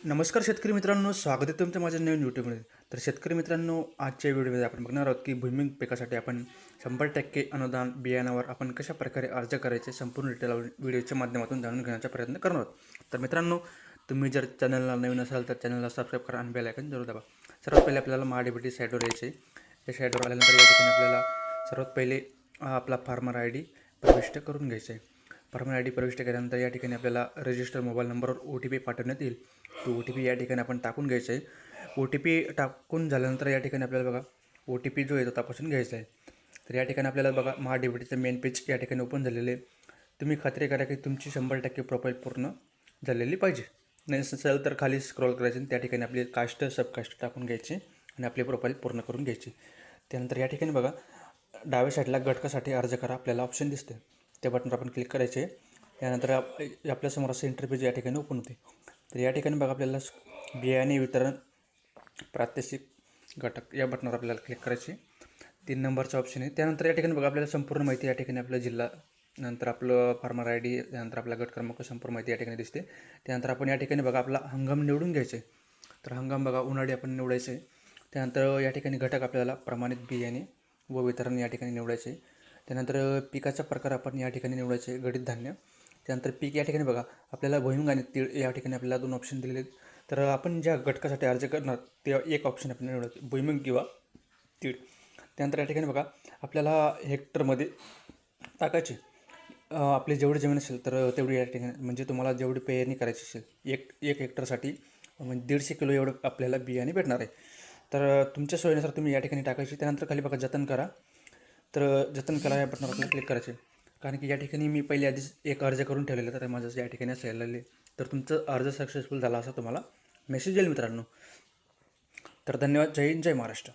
नमस्कार शेतकरी मित्रांनो स्वागत आहे तुमचं माझ्या नवीन यूट्यूबमध्ये तर शेतकरी मित्रांनो आजच्या व्हिडिओमध्ये आपण बघणार आहोत की भूमिंग पिकासाठी आपण शंभर टक्के अनुदान बियाणावर आपण कशा प्रकारे अर्ज करायचे संपूर्ण डिटेल व्हिडिओच्या माध्यमातून जाणून घेण्याचा प्रयत्न करणार आहोत. तर मित्रांनो तुम्ही जर चॅनलला नवीन असाल तर चॅनलला सबस्क्राईब करा आणि बेलायकन जरूर दाबा. सर्वात पहिले आपल्याला महाडीबीटी साईडवर यायचे या साईडवर आल्यानंतर या ठिकाणी आपल्याला सर्वात पहिले हा आपला फार्मर आय डी प्रविष्ट करून घ्यायचं आहे फार्मर आय डी प्रविष्ट केल्यानंतर या ठिकाणी आपल्याला रजिस्टर मोबाईल नंबरवर ओ टी पी पाठवण्यात येईल. तो ओ टी पी या ठिकाणी आपण टाकून घ्यायचा आहे. ओ टी पी टाकून झाल्यानंतर या ठिकाणी आपल्याला बघा ओ टी पी जो आहे तो तपासून घ्यायचा आहे. तर या ठिकाणी आपल्याला बघा महा डेबिटीचं मेन पेज या ठिकाणी ओपन झालेले आहे. तुम्ही खात्री करा की तुमची शंभर टक्के प्रोफाईल पूर्ण झालेली पाहिजे. नाही असेल तर खाली स्क्रॉल करायचे आणि त्या ठिकाणी आपली कास्ट सबकास्ट टाकून घ्यायची आणि आपली प्रोफाईल पूर्ण करून घ्यायची. त्यानंतर या ठिकाणी बघा डाव्या साईडला घटकासाठी अर्ज करा. आपल्याला ऑप्शन दिसते त्या बटनवर आपण क्लिक करायचे. त्यानंतर आप आपल्यासमोर असं इंटरव्ह्यू या ठिकाणी ओपन होते. तर या ठिकाणी बघा आपल्याला बियाणे वितरण प्रात्यक्षिक घटक या बटनावर आपल्याला क्लिक करायचे. तीन नंबरचा ऑप्शन आहे. त्यानंतर या ठिकाणी बघा आपल्याला संपूर्ण माहिती या ठिकाणी आपला जिल्हा नंतर आपलं फार्मर आय डी त्यानंतर आपला गट क्रमांक संपूर्ण माहिती या ठिकाणी दिसते. त्यानंतर आपण या ठिकाणी बघा आपला हंगाम निवडून घ्यायचे. तर हंगाम बघा उन्हाळी आपण निवडायचे. त्यानंतर या ठिकाणी घटक आपल्याला प्रमाणित बियाणे व वितरण या ठिकाणी निवडायचे. त्यानंतर पिकाचा प्रकार आपण या ठिकाणी निवडायचे गडीत धान्य. त्यानंतर पीक या ठिकाणी बघा आपल्याला भुईमुग आणि तीळ या ठिकाणी आपल्याला दोन ऑप्शन दिलेले आहेत. तर आपण ज्या घटकासाठी अर्ज करणार ते एक ऑप्शन आपण निवडायचं भुईमुग किंवा तीळ. त्यानंतर या ठिकाणी बघा आपल्याला हेक्टरमध्ये टाकायचे. आपली जेवढी जमीन असेल तर तेवढी या ठिकाणी म्हणजे तुम्हाला जेवढी पेरणी करायची असेल एक एक हेक्टरसाठी म्हणजे दीडशे किलो एवढं आपल्याला बियाणे भेटणार आहे. तर तुमच्या सोयीनुसार तुम्ही या ठिकाणी टाकायची. त्यानंतर खाली बघा जतन करा. तर जतन करा या बटनावर आपल्याला क्लिक करायचे कारण की या ठिकाणी मी पहिले आधीच एक अर्ज करून ठेवलेला तर माझं या ठिकाणी असायला लागले तर तुमचं अर्ज सक्सेसफुल झाला असा तुम्हाला मेसेज येईल मित्रांनो. तर धन्यवाद. जय हिंद जय महाराष्ट्र.